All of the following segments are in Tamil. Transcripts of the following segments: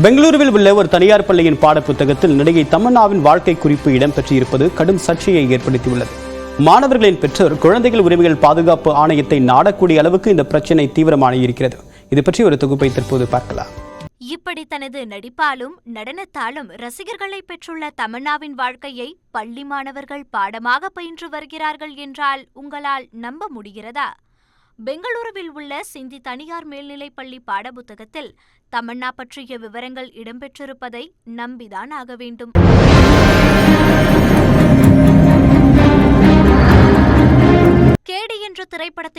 பெங்களூருவில் உள்ள ஒரு தனியார் பள்ளியின் பாடப்புத்தகத்தில் நடிகை தமன்னாவின் வாழ்க்கை குறிப்பு இடம்பெற்றிருப்பது கடும் சர்ச்சையை ஏற்படுத்தியுள்ளது. மாணவர்களின் பெற்றோர் குழந்தைகள் உரிமைகள் பாதுகாப்பு ஆணையத்தை நாடக்கூடிய அளவுக்கு இந்த பிரச்சினை தீவிரமான இருக்கிறது இது பற்றி ஒரு தொகுப்பை தற்போது பார்க்கலாம். இப்படி தனது நடிப்பாலும் நடனத்தாலும் ரசிகர்களை பெற்றுள்ள தமன்னாவின் வாழ்க்கையை பள்ளி மாணவர்கள் பாடமாக பயின்று வருகிறார்கள் என்றால் உங்களால் நம்ப முடிகிறதா? பெங்களூருவில் உள்ள சிந்தி தனியார் மேல்நிலைப் பள்ளி பாடப்புத்தகத்தில் தமன்னா பற்றிய விவரங்கள் இடம்பெற்றிருப்பதை நம்பிதான் ஆக வேண்டும்.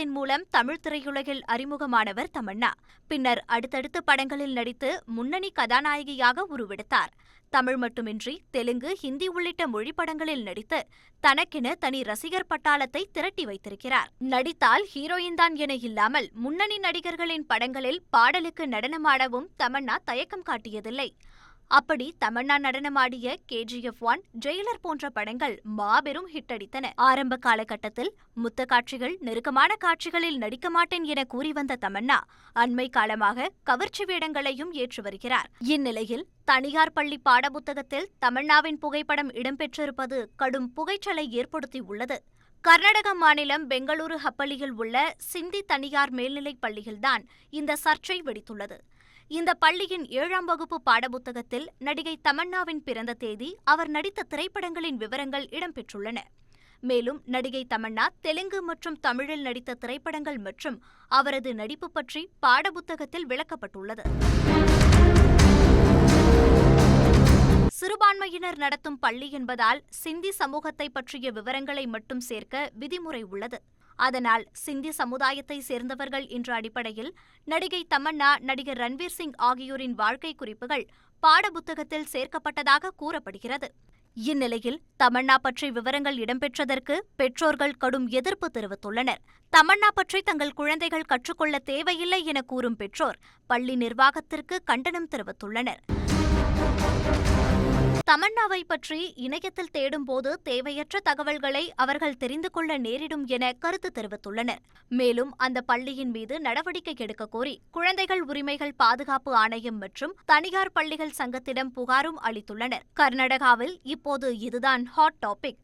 திரைப்படத்தின் மூலம் தமிழ் திரையுலகில் அறிமுகமானவர் தமன்னா. பின்னர் அடுத்தடுத்த படங்களில் நடித்து முன்னணி கதாநாயகியாக உருவெடுத்தார். தமிழ் மட்டுமின்றி தெலுங்கு ஹிந்தி உள்ளிட்ட மொழி படங்களில் நடித்து தனக்கென தனி ரசிகர் பட்டாளத்தை திரட்டி வைத்திருக்கிறார். நடித்தால் ஹீரோயின் தான் என இல்லாமல் முன்னணி நடிகர்களின் படங்களில் பாடலுக்கு நடனமாடவும் தமன்னா தயக்கம் காட்டியதில்லை. அப்படி தமன்னா நடனமாடிய கேஜிஎஃப் ஒன் ஜெயிலர் போன்ற படங்கள் மாபெரும் ஹிட் அடித்தன. ஆரம்ப காலகட்டத்தில் முத்த காட்சிகள் நெருக்கமான காட்சிகளில் நடிக்க மாட்டேன் என கூறி வந்த தமன்னா அண்மை காலமாக கவர்ச்சி வேடங்களையும் ஏற்று வருகிறார். இந்நிலையில் தனியார் பள்ளி பாடப்புத்தகத்தில் தமன்னாவின் புகைப்படம் இடம்பெற்றிருப்பது கடும் புகைச்சலை ஏற்படுத்தியுள்ளது. கர்நாடக மாநிலம் பெங்களூரு ஹப்பள்ளியில் உள்ள சிந்தி தனியார் மேல்நிலைப் பள்ளியில்தான் இந்த சர்ச்சை வெடித்துள்ளது. இந்த பள்ளியின் ஏழாம் வகுப்பு பாடப்புத்தகத்தில் நடிகை தமன்னாவின் பிறந்த தேதி அவர் நடித்த திரைப்படங்களின் விவரங்கள் இடம்பெற்றுள்ளன. மேலும் நடிகை தமன்னா தெலுங்கு மற்றும் தமிழில் நடித்த திரைப்படங்கள் மற்றும் அவரது நடிப்பு பற்றி பாடப்புத்தகத்தில் விளக்கப்பட்டுள்ளது. சிறுபான்மையினர் நடத்தும் பள்ளி என்பதால் சிந்தி சமூகத்தை பற்றிய விவரங்களை மட்டும் சேர்க்க விதிமுறை உள்ளது. அதனால் சிந்தி சமுதாயத்தை சேர்ந்தவர்கள் என்ற அடிப்படையில் நடிகை தமன்னா நடிகர் ரன்வீர் சிங் ஆகியோரின் வாழ்க்கை குறிப்புகள் பாடப்புத்தகத்தில் சேர்க்கப்பட்டதாக கூறப்படுகிறது. இந்நிலையில் தமன்னா பற்றி விவரங்கள் இடம்பெற்றதற்கு பெற்றோர்கள் கடும் எதிர்ப்பு தெரிவித்துள்ளனர். தமன்னா பற்றி தங்கள் குழந்தைகள் கற்றுக்கொள்ள தேவையில்லை என கூறும் பெற்றோர் பள்ளி நிர்வாகத்திற்கு கண்டனம் தெரிவித்துள்ளனர். தமன்னாவை பற்றி இணையத்தில் தேடும்போது தேவையற்ற தகவல்களை அவர்கள் தெரிந்து கொள்ள நேரிடும் என கருத்து தெரிவித்துள்ளனர். மேலும் அந்த பள்ளியின் மீது நடவடிக்கை எடுக்க கோரி குழந்தைகள் உரிமைகள் பாதுகாப்பு ஆணையம் மற்றும் தனியார் பள்ளிகள் சங்கத்திடம் புகாரும் அளித்துள்ளனர். கர்நாடகாவில் இப்போது இதுதான் ஹாட் டாபிக்